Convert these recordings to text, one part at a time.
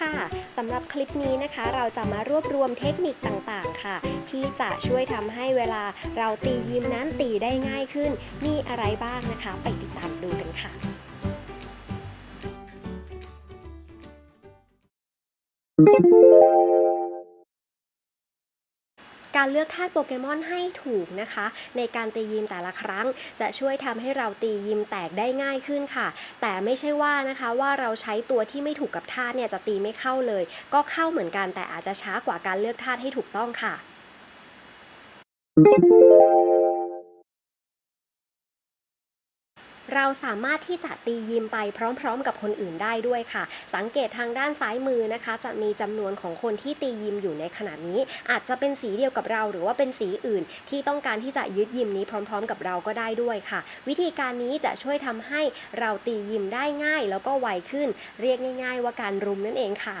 ค่ะสำหรับคลิปนี้นะคะ เราจะมารวบรวมเทคนิคต่างๆ ค่ะ ที่จะช่วยทำให้เวลาเราตียิมนั้นตีได้ง่ายขึ้น มีอะไรบ้างนะคะ ไปติดตามดูกันค่ะ การเลือกธาตุโปเกมอนให้ถูกนะคะ ในการตียิมแต่ละครั้ง จะช่วยทำให้เราตียิมแตกได้ง่ายขึ้นค่ะ แต่ไม่ใช่ว่านะคะว่าเราใช้ตัวที่ไม่ถูกกับธาตุเนี่ยจะตีไม่เข้าเลย ก็เข้าเหมือนกันแต่อาจจะช้ากว่าการเลือกธาตุให้ถูกต้องค่ะ เราสามารถที่จะตียิมไปพร้อม ๆ กับคนอื่นได้ด้วยค่ะ สังเกตทางด้านซ้ายมือนะคะ จะมีจำนวนของคนที่ตียิมอยู่ในขณะนี้ อาจจะเป็นสีเดียวกับเราหรือว่าเป็นสีอื่น ที่ต้องการที่จะยึดยิมนี้พร้อม ๆ กับเราก็ได้ด้วยค่ะ วิธีการนี้จะช่วยทำให้เราตียิมได้ง่าย แล้วก็ไวขึ้น เรียกง่าย ๆ ว่าการรุมนั่นเองค่ะ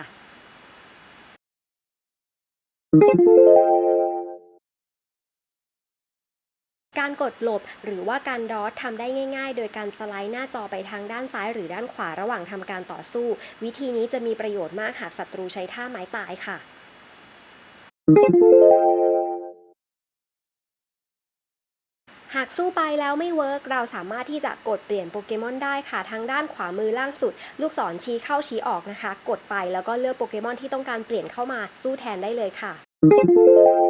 การกดหลบหรือว่าการดอททำได้ง่ายๆ โดยการสไลด์หน้าจอไปทางด้านซ้ายหรือด้านขวาระหว่างทำการต่อสู้ วิธีนี้จะมีประโยชน์มากหากศัตรูใช้ท่าไม้ตายค่ะ หากสู้ไปแล้วไม่เวิร์กเราสามารถที่จะกดเปลี่ยนโปเกมอนได้ค่ะทางด้านขวามือล่างสุด ลูกศรชี้เข้าชี้ออกนะคะ กดไปแล้วก็เลือกโปเกมอนที่ต้องการเปลี่ยนเข้ามาสู้แทนได้เลยค่ะ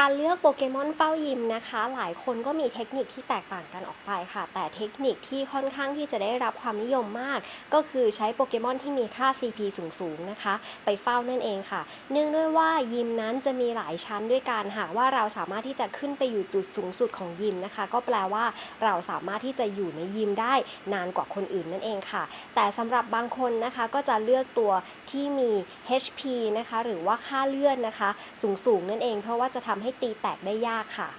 การเลือกโปเกมอนเฝ้ายิมนะคะ หลายคนก็มีเทคนิคที่แตกต่างกันออกไปค่ะ แต่เทคนิคที่ค่อนข้างที่จะได้รับความนิยมมาก ก็คือใช้โปเกมอนที่มีค่า CP สูงๆนะคะ ไปเฝ้านั่นเองค่ะ เนื่องด้วยว่ายิมนั้นจะมีหลายชั้นด้วยกันหากว่าเราสามารถที่จะขึ้นไปอยู่จุดสูงสุดของยิมนะคะ ก็แปลว่าเราสามารถที่จะอยู่ในยิมได้นานกว่าคนอื่นนั่นเองค่ะ แต่สำหรับบางคนนะคะก็จะเลือกตัวที่มี HP นะคะหรือว่าค่าเลื่อนนะคะ สูงๆนั่นเอง เพราะว่าจะทำให้ตีแตกได้ยากค่ะ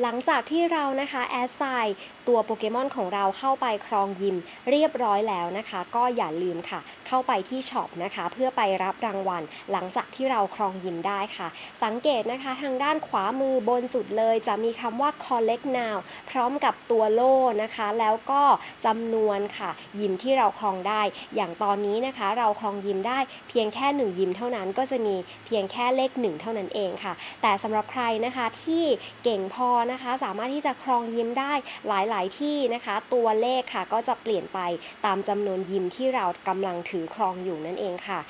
หลังจากที่เรานะคะแอดไซน์ตัวโปเกมอนของเราเข้าไปครองยิมเรียบร้อยแล้วนะคะ ก็อย่าลืมค่ะ เข้าไปที่ช็อปนะคะ เพื่อไปรับรางวัล หลังจากที่เราครองยิมได้ค่ะ สังเกตนะคะทางด้านขวามือบนสุดเลย จะมีคำว่า collect now พร้อมกับตัวโล่นะคะ แล้วก็จำนวนค่ะ ยิมที่เราครองได้ อย่างตอนนี้นะคะเราครองยิมได้เพียงแค่หนึ่งยิมเท่านั้นก็จะมีเพียงแค่เลขหนึ่งเท่านั้นเองค่ะ แต่สำหรับใครนะคะที่เก่งพอนะคะ สามารถที่จะครองยิมได้หลาย ๆ ที่นะคะ ตัวเลขค่ะก็จะเปลี่ยนไปตามจำนวนยิมที่เรากำลังถือครองอยู่นั่นเองค่ะ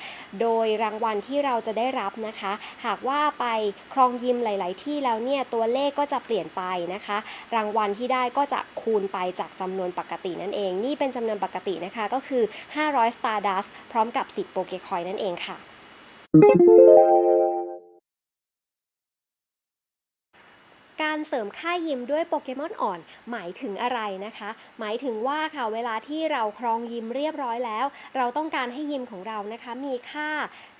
โดยรางวัลที่เราจะได้รับนะคะ หากว่าไปครองยิมหลาย ๆ ที่แล้วเนี่ยตัวเลขก็จะเปลี่ยนไปนะคะ รางวัลที่ได้ก็จะคูณไปจากจำนวนปกตินั่นเอง นี่เป็นจำนวนปกตินะคะก็คือ 500 Stardust พร้อมกับ 10 โปเกคอยนั่นเองค่ะกา เสริมค่ายิมด้วยโปเกมอนอ่อนหมายถึงอะไรนะคะ หมายถึงว่าค่ะเวลาที่เราครองยิมเรียบร้อยแล้ว เราต้องการให้ยิมของเรานะคะ มีค่า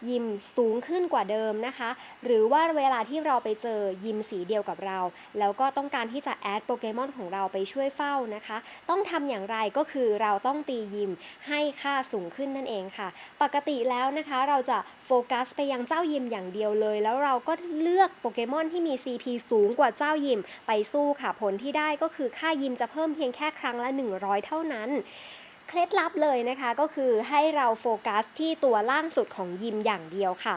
ยิมสูงขึ้นกว่าเดิมนะคะ หรือว่าเวลาที่เราไปเจอยิมสีเดียวกับเรา แล้วก็ต้องการที่จะแอดโปเกมอนของเราไปช่วยเฝ้านะคะ ต้องทำอย่างไรก็คือเราต้องตียิมให้ค่าสูงขึ้นนั่นเองค่ะ ปกติแล้วนะคะเราจะโฟกัสไปยังเจ้ายิมอย่างเดียวเลย แล้วเราก็เลือกโปเกมอนที่มี CP สูงกว่าเจ้ายิมยิมไปสู้ค่ะผลที่ได้ก็คือค่ายิมจะเพิ่มเพียงแค่ครั้งละ 100 เท่านั้นเคล็ดลับเลยนะคะก็คือให้เราโฟกัสที่ตัวล่างสุดของยิมอย่างเดียวค่ะ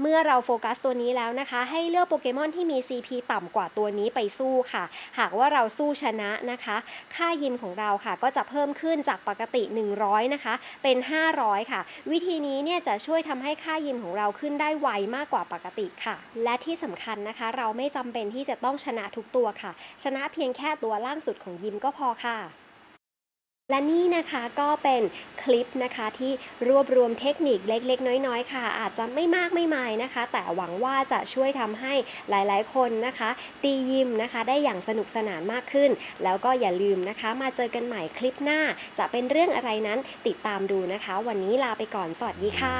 เมื่อเราโฟกัสตัวนี้แล้วนะคะ ให้เลือกโปเกมอนที่มี CP ต่ำกว่าตัวนี้ไปสู้ค่ะ หากว่าเราสู้ชนะนะคะ ค่ายิมของเราค่ะก็จะเพิ่มขึ้นจากปกติ 100 นะคะ เป็น 500 ค่ะ วิธีนี้เนี่ยจะช่วยทำให้ค่ายิมของเราขึ้นได้ไวมากกว่าปกติค่ะ และที่สำคัญนะคะ เราไม่จำเป็นที่จะต้องชนะทุกตัวค่ะ ชนะเพียงแค่ตัวล่างสุดของยิมก็พอค่ะ และนี่นะคะก็เป็นคลิปนะคะที่รวบรวมเทคนิคเล็กๆ น้อยๆ ค่ะ อาจจะไม่มากไม่มายนะคะ แต่หวังว่าจะช่วยทำให้หลายๆ คนนะคะ ตียิมนะคะได้อย่างสนุกสนานมากขึ้น แล้วก็อย่าลืมนะคะ มาเจอกันใหม่คลิปหน้า จะเป็นเรื่องอะไรนั้นติดตามดูนะคะ วันนี้ลาไปก่อนสวัสดีค่ะ